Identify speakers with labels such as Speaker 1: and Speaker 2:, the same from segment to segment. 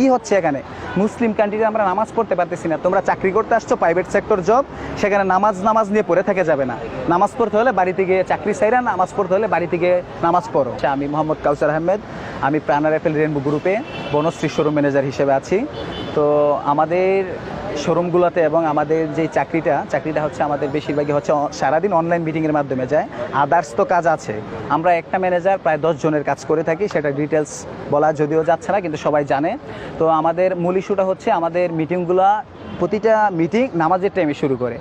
Speaker 1: কি হচ্ছে এখানে? মুসলিম কান্ট্রিতে আমরা নামাজ পড়তে পারতেছি না। তোমরা চাকরি করতে আসছো প্রাইভেট সেক্টর জব সেখানে নামাজ নামাজ নিয়ে পড়ে থেকে যাবে না। নামাজ পড়তে হলে বাড়িতে গিয়ে চাকরি চাইরা নামাজ পড়তে হলে বাড়িতে গিয়ে নামাজ পড়ো। আমি মোহাম্মদ কাউসার আহমেদ আমি প্রাণার অ্যাপেল রেনবো গ্রুপে বনশ্রী শোরুম ম্যানেজার হিসেবে আছি। তো আমাদের শোরুমগুলোতে এবং আমাদের যে চাকরিটা চাকরিটা হচ্ছে আমাদের বেশিরভাগই হচ্ছে সারাদিন অনলাইন মিটিংয়ের মাধ্যমে যায়। আদার্স তো কাজ আছে। আমরা একটা ম্যানেজার প্রায় দশ জনের কাজ করে থাকি সেটা ডিটেলস বলা যদিও যাচ্ছে না, কিন্তু সবাই জানে। তো আমাদের মূল ইস্যুটা হচ্ছে আমাদের মিটিংগুলো প্রতিটা মিটিং নামাজের টাইমে শুরু করে।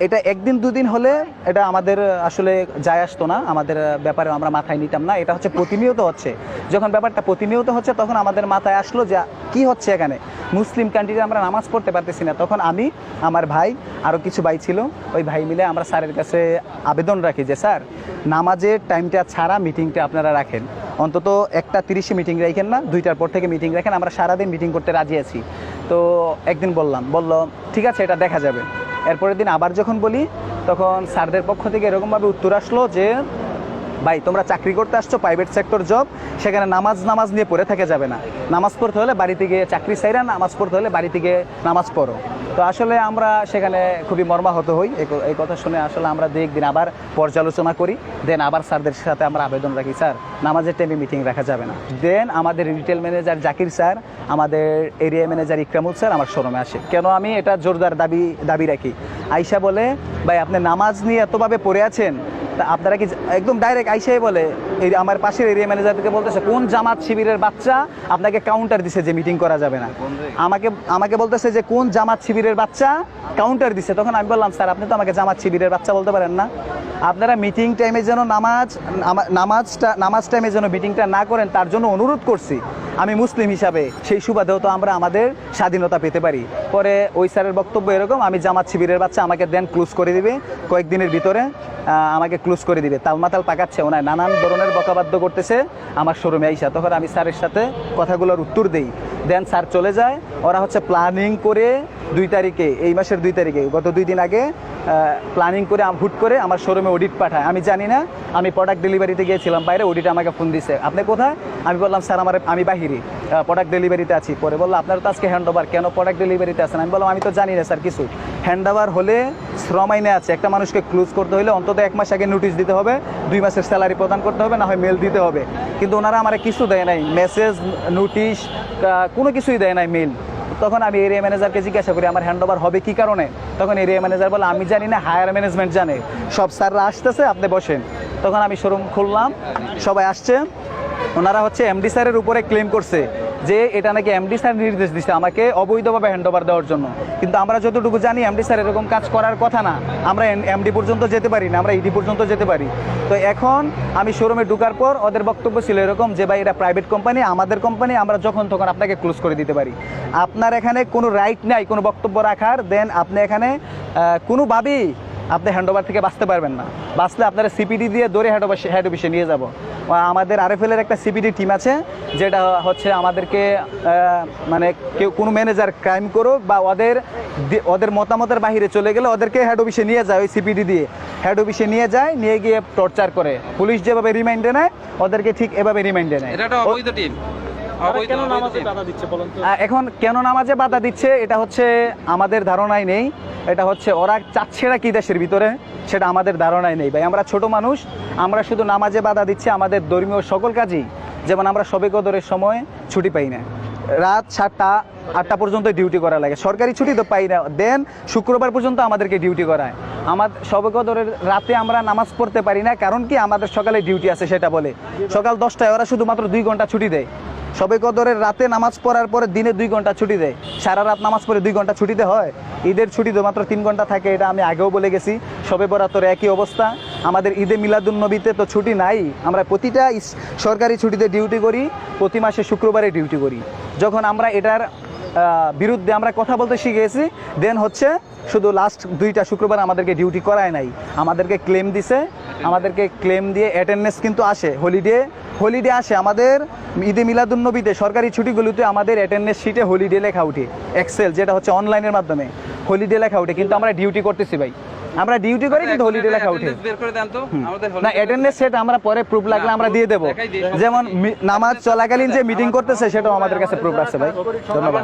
Speaker 1: এটা একদিন দুদিন হলে এটা আমাদের আসলে যায় আসতো না। আমাদের ব্যাপারে আমরা মাথায় নিতাম না। এটা হচ্ছে প্রতিনিয়ত হচ্ছে। যখন ব্যাপারটা প্রতিনিয়ত হচ্ছে, তখন আমাদের মাথায় আসলো যে, কি হচ্ছে এখানে? মুসলিম কান্ট্রিতে আমরা নামাজ পড়তে পারতেছি না। তখন আমি, আমার ভাই আরও কিছু ভাই ছিল, ওই ভাই মিলে আমরা স্যারের কাছে আবেদন রাখি যে, স্যার, নামাজের টাইমটা ছাড়া মিটিংটা আপনারা রাখেন। অন্তত একটা তিরিশে মিটিং রাখেন না, দুইটার পর থেকে মিটিং রাখেন। আমরা সারাদিন মিটিং করতে রাজি আছি। তো একদিন বললাম, বলল, ঠিক আছে, এটা দেখা যাবে। এরপরের দিন আবার যখন বলি, তখন স্যারদের পক্ষ থেকে এরকমভাবে উত্তর আসলো যে, ভাই, তোমরা চাকরি করতে আসছো প্রাইভেট সেক্টর জব সেখানে নামাজ নামাজ নিয়ে পড়ে থেকে যাবে না। নামাজ পড়তে হলে বাড়িতে গিয়ে চাকরি চাইরা নামাজ পড়তে হলে বাড়িতে গিয়ে নামাজ পড়ো। তো আসলে আমরা সেখানে খুবই মর্মাহত হই। এই কথা শুনে আসলে আমরা দু একদিন আবার পর্যালোচনা করি। দেন আবার স্যারদের সাথে আমরা আবেদন রাখি, স্যার, নামাজের টাইমে মিটিং রাখা যাবে না। দেন আমাদের রিটেল ম্যানেজার জাকির স্যার, আমাদের এরিয়া ম্যানেজার ইকরামুল স্যার আমার শোরুমে আসে। কেন আমি এটা জোরদার দাবি দাবি রাখি? আইসা বলে, ভাই, আপনি নামাজ নিয়ে এতভাবে পড়ে আছেন, তা আপনারা কি একদম ডাইরেক্ট আইসাই বলে এই আমার পাশের এরিয়া ম্যানেজারকে বলতেছে কোন জামাত শিবিরের বাচ্চা আপনাকে কাউন্টার দিছে যে মিটিং করা যাবে না? আমাকে আমাকে বলতেছে যে কোন জামাত শিবিরের বাচ্চা কাউন্টার দিছে? তখন আমি বললাম স্যার আপনি তো আমাকে জামাত শিবিরের বাচ্চা বলতে পারেন না। আপনারা মিটিং টাইমে যেন নামাজ নামাজটা নামাজ টাইমে যেন মিটিংটা না করেন তার জন্য অনুরোধ করছি। আমি মুসলিম হিসাবে সেই সুবাদেও তো আমরা আমাদের স্বাধীনতা পেতে পারি। পরে ওই স্যারের বক্তব্য এরকম, আমি জামাত শিবিরের বাচ্চা আমাকে দেন ক্লোজ করে দিবে। কয়েকদিনের ভিতরে আমাকে ক্লোজ করে দিবে। তালমাতাল পাকাচ্ছে, ওনায় নানান ধরনের বকাবাদ্য করতেছে। আমার শোরুমে আইসা, তখন আমি স্যারের সাথে কথাগুলোর উত্তর দেই। দেন স্যার চলে যায়, ওরা হচ্ছে প্ল্যানিং করে দুই তারিখে, এই মাসের দুই তারিখে, গত দুই দিন আগে প্ল্যানিং করে, হুট করে আমার শোরুমে অডিট পাঠায়। আমি জানি না, আমি প্রোডাক্ট ডেলিভারিতে গিয়েছিলাম, বাইরে অডিট আমাকে ফোন দিছে। আপনি কোথায়? আমি বললাম, স্যার, আমার, আমি বাহিরে প্রোডাক্ট ডেলিভারিতে আছি। পরে বলল, আপনার তো আজকে হ্যান্ড ওভার কেন প্রোডাক্ট ডেলিভারিতে আছেন? আমি বললাম, আমি তো জানি না, স্যার, কিছু। হ্যান্ড ওভার হলে শ্রম আইনে আছে, একটা মানুষকে ক্লোজ করতে হলে অন্তত এক মাস আগে নোটিশ দিতে হবে, দুই মাসের স্যালারি প্রদান করতে হবে, না হয় মেল দিতে হবে। কিন্তু ওনারা আমার কিছু দেয় নাই মেসেজ নোটিশ কোনো কিছুই দেয় নাই মেল তখন আমি এরিয়া ম্যানেজারকে জিজ্ঞাসা করি, আমার হ্যান্ড ওভার হবে কি কারণে? তখন এরিয়া ম্যানেজার বলে, আমি জানি না হায়ার ম্যানেজমেন্ট জানে। সব স্যাররা আসতেছে, আপনি বসেন। তখন আমি শোরুম খুললাম, সবাই আসছে। ওনারা হচ্ছে এমডি স্যারের উপরে ক্লেম করছে যে এটা নাকি এমডি স্যার নির্দেশ দিচ্ছে আমাকে অবৈধভাবে হ্যান্ড ওভার দেওয়ার জন্য। কিন্তু আমরা যতটুকু জানি এমডি স্যার এরকম কাজ করার কথা না। আমরা এমডি পর্যন্ত যেতে পারি না, আমরা ইডি পর্যন্ত যেতে পারি। তো এখন আমি শোরুমে ঢুকার পর ওদের বক্তব্য ছিল এরকম যে, ভাই, এটা প্রাইভেট কোম্পানি আমাদের কোম্পানি আমরা যখন তখন আপনাকে ক্লোজ করে দিতে পারি। আপনার এখানে কোনো রাইট নাই, কোনো বক্তব্য রাখার দেন আপনি এখানে কোনোভাবেই আপনি হ্যান্ডওভার থেকে বাঁচতে পারবেন না। বাঁচলে আপনারা সিপিডি দিয়ে দৌড়ে হেড অফিসে হেড অফিসে নিয়ে যাব। আমাদের আরএফএলের একটা সিপিডি টিম আছে যেটা হচ্ছে আমাদেরকে মানে কেউ কোনো ম্যানেজার ক্রাইম করুক বা ওদের ওদের মতামতের বাইরে চলে গেলে ওদেরকে হেড অফিসে নিয়ে যায় ওই সিপিডি দিয়ে। হেড অফিসে নিয়ে যায় নিয়ে গিয়ে টর্চার করে। পুলিশ যেভাবে রিমাইন্ডে নেয় ওদেরকে ঠিক এভাবে রিমাইন্ডে নেয়।
Speaker 2: এটা একটা অবৈধ টিম
Speaker 1: এখন কেন নামাজে বাধা দিচ্ছে এটা হচ্ছে আমাদের ধারণাই নেই। এটা হচ্ছে ওরা চাচ্ছে না কি দেশের ভিতরে, সেটা আমাদের ধারণায় নেই। ভাই, আমরা ছোট মানুষ, আমরা শুধু নামাজে বাধা দিচ্ছি আমাদের ধর্মীয় সকল কাজই। যেমন আমরা সবে কদরের সময় ছুটি পাই না। রাত সাতটা, আটটা পর্যন্ত ডিউটি করা লাগে। সরকারি ছুটি তো পাই না। দেন শুক্রবার পর্যন্ত আমাদেরকে ডিউটি করায়। আমার সবে কদরের রাতে আমরা নামাজ পড়তে পারি না, কারণ কি আমাদের সকালে ডিউটি আছে, সেটা বলে। সকাল দশটায় ওরা শুধুমাত্র দুই ঘণ্টা ছুটি দেয়। সবে কদরের রাতে নামাজ পড়ার পরে দিনে দুই ঘণ্টা ছুটি দেয়। সারা রাত নামাজ পড়ে দুই ঘণ্টা ছুটিতে হয়। ঈদের ছুটি তো মাত্র তিন ঘণ্টা থাকে, এটা আমি আগেও বলে গেছি। সবে বরাতর একই অবস্থা। আমাদের ঈদে মিলাদুন নবীতে তো ছুটি নাই। আমরা প্রতিটা সরকারি ছুটিতে ডিউটি করি, প্রতি মাসে শুক্রবারে ডিউটি করি। যখন আমরা এটার বিরুদ্ধে আমরা কথা বলতে শিখেছি দেন হচ্ছে শুধু লাস্ট দুইটা শুক্রবার আমাদেরকে ডিউটি করায় নাই। আমাদেরকে ক্লেম দিছে। আমাদেরকে ক্লেম দিয়ে অ্যাটেন্ডেন্স কিন্তু আসে। হলিডে হলিডে আসে আমাদের ঈদে মিলাদুন্নবীতে সরকারি ছুটিগুলোতে আমাদের অ্যাটেন্ডেন্স শিটে হলিডে লেখা উঠে এক্সেল যেটা হচ্ছে অনলাইনের মাধ্যমে। হোলিডে লেখা উঠে কিন্তু আমরা ডিউটি করতেছি ভাই। আমরা ডিউটি করি কিন্তু হোলিডে লেখা উঠে। না অ্যাটেন্ডেন্স সেট আমরা পরে প্রুফ লাগলে আমরা দিয়ে দেবো। যেমন নামাজ চলাকালীন যে মিটিং করতেছে সেটাও আমাদের কাছে প্রুফ আছে ভাই। ধন্যবাদ।